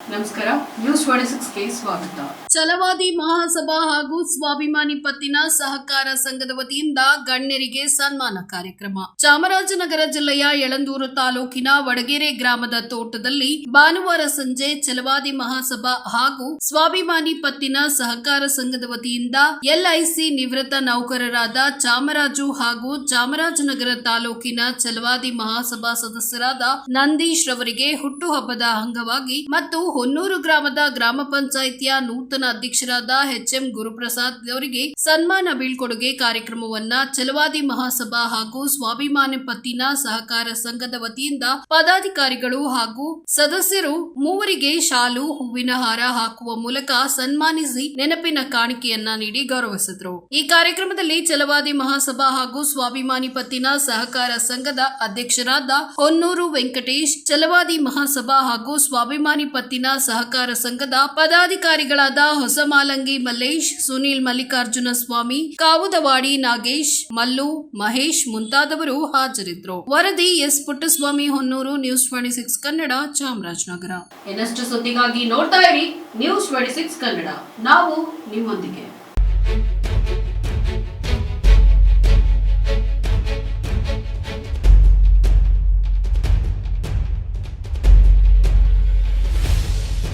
ನಮಸ್ಕಾರ ನ್ಯೂಸ್ ಸ್ವಾಗತ. ಛಲವಾದಿ ಮಹಾಸಭಾ ಹಾಗೂ ಸ್ವಾಭಿಮಾನಿ ಪತ್ತಿನ ಸಹಕಾರ ಸಂಘದ ವತಿಯಿಂದ ಗಣ್ಯರಿಗೆ ಸನ್ಮಾನ ಕಾರ್ಯಕ್ರಮ. ಚಾಮರಾಜನಗರ ಜಿಲ್ಲೆಯ ಯಳಂದೂರು ತಾಲೂಕಿನ ವಡಗೆರೆ ಗ್ರಾಮದ ತೋಟದಲ್ಲಿ ಭಾನುವಾರ ಸಂಜೆ ಛಲವಾದಿ ಮಹಾಸಭಾ ಹಾಗೂ ಸ್ವಾಭಿಮಾನಿ ಪತ್ತಿನ ಸಹಕಾರ ಸಂಘದ ವತಿಯಿಂದ ಎಲ್ಐಸಿ ನಿವೃತ್ತ ನೌಕರರಾದ ಚಾಮರಾಜು ಹಾಗೂ ಚಾಮರಾಜನಗರ ತಾಲೂಕಿನ ಛಲವಾದಿ ಮಹಾಸಭಾ ಸದಸ್ಯರಾದ ನಂದೀಶ್ ರವರಿಗೆ ಹುಟ್ಟುಹಬ್ಬದ ಅಂಗವಾಗಿ ಮತ್ತು ಹೊನ್ನೂರು ಗ್ರಾಮದ ಗ್ರಾಮ ಪಂಚಾಯಿತಿಯ ನೂತನ ಅಧ್ಯಕ್ಷರಾದ ಎಚ್ ಎಂ ಗುರುಪ್ರಸಾದ್ ಅವರಿಗೆ ಸನ್ಮಾನ ಬೀಳ್ಕೊಡುಗೆ ಕಾರ್ಯಕ್ರಮವನ್ನ ಚಲವಾದಿ ಮಹಾಸಭಾ ಹಾಗೂ ಸ್ವಾಭಿಮಾನಿ ಪತ್ತಿನ ಸಹಕಾರ ಸಂಘದ ವತಿಯಿಂದ ಪದಾಧಿಕಾರಿಗಳು ಹಾಗೂ ಸದಸ್ಯರು ಮೂವರಿಗೆ ಶಾಲು, ಹೂವಿನ ಹಾರ ಹಾಕುವ ಮೂಲಕ ಸನ್ಮಾನಿಸಿ ನೆನಪಿನ ಕಾಣಿಕೆಯನ್ನ ನೀಡಿ ಗೌರವಿಸಿದರು. ಈ ಕಾರ್ಯಕ್ರಮದಲ್ಲಿ ಚಲವಾದಿ ಮಹಾಸಭಾ ಹಾಗೂ ಸ್ವಾಭಿಮಾನಿ ಪತ್ತಿನ ಸಹಕಾರ ಸಂಘದ ಅಧ್ಯಕ್ಷರಾದ ಹೊನ್ನೂರು ವೆಂಕಟೇಶ್ ಚಲವಾದಿ ಮಹಾಸಭಾ ಹಾಗೂ ಸ್ವಾಭಿಮಾನಿ ಪತ್ತಿನ ಸಹಕಾರ ಸಂಘದ ಪದಾಧಿಕಾರಿಗಳಾದ ಹೊಸಮಾಲಂಗಿ ಮಲ್ಲೇಶ್, ಸುನೀಲ್ ಮಲ್ಲಿಕಾರ್ಜುನ ಸ್ವಾಮಿ, ಕಾವುದವಾಡಿ ನಾಗೇಶ್, ಮಲ್ಲು, ಮಹೇಶ್ ಮುಂತಾದವರು ಹಾಜರಿದ್ದರು. ವರದಿ S Puttaswamy Honnur, news twenty six Kannada, Chamarajanagar. ಇನ್ನಷ್ಟು ಸುದ್ದಿಗಾಗಿ ನೋಡ್ತಾ ಇರಿ ನ್ಯೂಸ್ ಟ್ವೆಂಟಿ ಕನ್ನಡ. ನಾವು ನಿಮ್ಮೊಂದಿಗೆ.